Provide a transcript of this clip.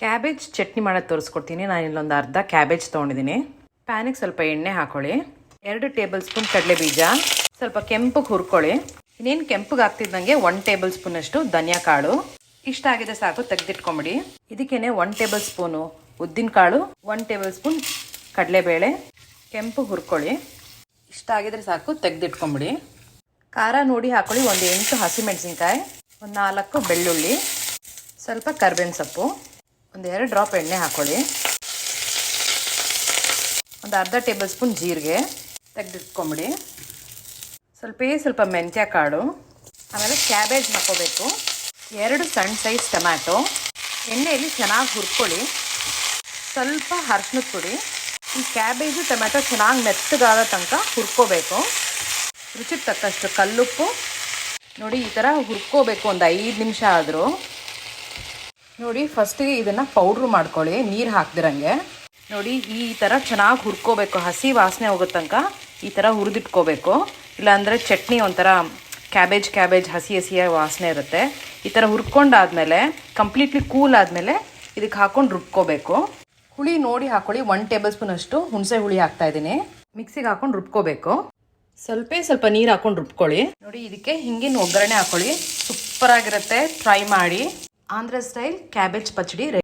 Cabbage chutney ಮಾಡೋದು ತೋರಿಸ್ಕೊಡ್ತೀನಿ. ನಾನು ಇಲ್ಲೊಂದು ಅರ್ಧ ಕ್ಯಾಬೇಜ್ ತೊಗೊಂಡಿದ್ದೀನಿ ಪ್ಯಾನಿಗೆ ಸ್ವಲ್ಪ ಎಣ್ಣೆ ಹಾಕೊಳ್ಳಿ. ಎರಡು ಟೇಬಲ್ ಸ್ಪೂನ್ ಕಡಲೆ ಬೀಜ. ಸ್ವಲ್ಪ ಕೆಂಪಗೆ ಹುರ್ಕೊಳ್ಳಿ. ಇನ್ನೇನು ಕೆಂಪಗೆ ಆಗ್ತಿದ್ದಂಗೆ ಒನ್ ಟೇಬಲ್ ಸ್ಪೂನಷ್ಟು ಧನಿಯಾ ಕಾಳು. ಇಷ್ಟ ಆಗಿದೆ ಸಾಕು, ತೆಗೆದಿಟ್ಕೊಂಬಿಡಿ. ಇದಕ್ಕೇನೆ ಒನ್ ಟೇಬಲ್ ಸ್ಪೂನು ಉದ್ದಿನ ಕಾಳು ಒನ್ ಟೇಬಲ್ ಸ್ಪೂನ್ ಕಡಲೆಬೇಳೆ ಕೆಂಪು ಹುರ್ಕೊಳ್ಳಿ. ಇಷ್ಟ ಆಗಿದ್ರೆ ಸಾಕು, ತೆಗೆದಿಟ್ಕೊಂಬಿಡಿ. ಖಾರ ನೋಡಿ ಹಾಕೊಳ್ಳಿ, ಒಂದು ಎಂಟು ಹಸಿಮೆಣಸಿನ್ಕಾಯಿ ಒಂದು ನಾಲ್ಕು ಬೆಳ್ಳುಳ್ಳಿ, ಸ್ವಲ್ಪ ಕರ್ಬೇವಿನ ಸೊಪ್ಪು. ಒಂದು ಎರಡು ಡ್ರಾಪ್ ಎಣ್ಣೆ ಹಾಕೊಳ್ಳಿ. ಒಂದು ಅರ್ಧ ಟೇಬಲ್ ಸ್ಪೂನ್ ಜೀರಿಗೆ ತೆಗೆದಿಟ್ಕೊಂಬಿಡಿ. ಸ್ವಲ್ಪ ಸ್ವಲ್ಪ ಮೆಂತ್ಯ ಕಾಳು, ಆಮೇಲೆ ಕ್ಯಾಬೇಜ್ ಹಾಕೋಬೇಕು ಎರಡು ಸಣ್ಣ ಸೈಜ್ ಟೊಮ್ಯಾಟೊ. ಎಣ್ಣೆಯಲ್ಲಿ ಚೆನ್ನಾಗಿ ಹುರ್ಕೊಳ್ಳಿ. ಸ್ವಲ್ಪ ಅರ್ಶಿನದ ಕೊಡಿ ಈ ಕ್ಯಾಬೇಜು, ಟೊಮ್ಯಾಟೊ ಚೆನ್ನಾಗಿ ಮೆತ್ತಗಾದ ತನಕ ಹುರ್ಕೋಬೇಕು. ರುಚಿಗೆ ತಕ್ಕಷ್ಟು ಕಲ್ಲುಪ್ಪು. ನೋಡಿ, ಈ ಥರ ಹುರ್ಕೋಬೇಕು. ಒಂದು ಐದು ನಿಮಿಷ ಆದರೂ. ನೋಡಿ ಫಸ್ಟಿಗೆ ಇದನ್ನು ಪೌಡ್ರು ಮಾಡ್ಕೊಳ್ಳಿ, ನೀರು ಹಾಕ್ದಿರಂಗೆ. ನೋಡಿ, ಈ ಥರ ಚೆನ್ನಾಗಿ ಹುರ್ಕೋಬೇಕು, ಹಸಿ ವಾಸನೆ ಹೋಗೋ ತನಕ ಈ ಥರ ಹುರಿದಿಟ್ಕೋಬೇಕು. ಇಲ್ಲಾಂದರೆ ಚಟ್ನಿ ಒಂಥರ ಕ್ಯಾಬೇಜ್ ಕ್ಯಾಬೇಜ್ ಹಸಿ ಹಸಿಯ ವಾಸನೆ ಇರುತ್ತೆ. ಈ ಥರ ಹುರ್ಕೊಂಡಾದ್ಮೇಲೆ ಕಂಪ್ಲೀಟ್ಲಿ ಕೂಲ್ ಆದಮೇಲೆ ಇದಕ್ಕೆ ಹಾಕೊಂಡು ರುಬ್ಕೋಬೇಕು. ಹುಳಿ ನೋಡಿ ಹಾಕೊಳ್ಳಿ ಒನ್ ಟೇಬಲ್ ಸ್ಪೂನ್ ಅಷ್ಟು ಹುಣಸೆ ಹುಳಿ ಹಾಕ್ತಾ ಇದ್ದೀನಿ. ಮಿಕ್ಸಿಗೆ ಹಾಕೊಂಡು ರುಬ್ಕೋಬೇಕು. ಸ್ವಲ್ಪ ಸ್ವಲ್ಪ ನೀರು ಹಾಕೊಂಡು ರುಬ್ಕೊಳ್ಳಿ. ನೋಡಿ, ಇದಕ್ಕೆ ಹಿಂಗಿನ ಒಗ್ಗರಣೆ ಹಾಕೊಳ್ಳಿ. ಸೂಪರ್ ಆಗಿರುತ್ತೆ ಟ್ರೈ ಮಾಡಿ. ఆంధ్ర స్టైల్ క్యాబేజ్ పచ్చడి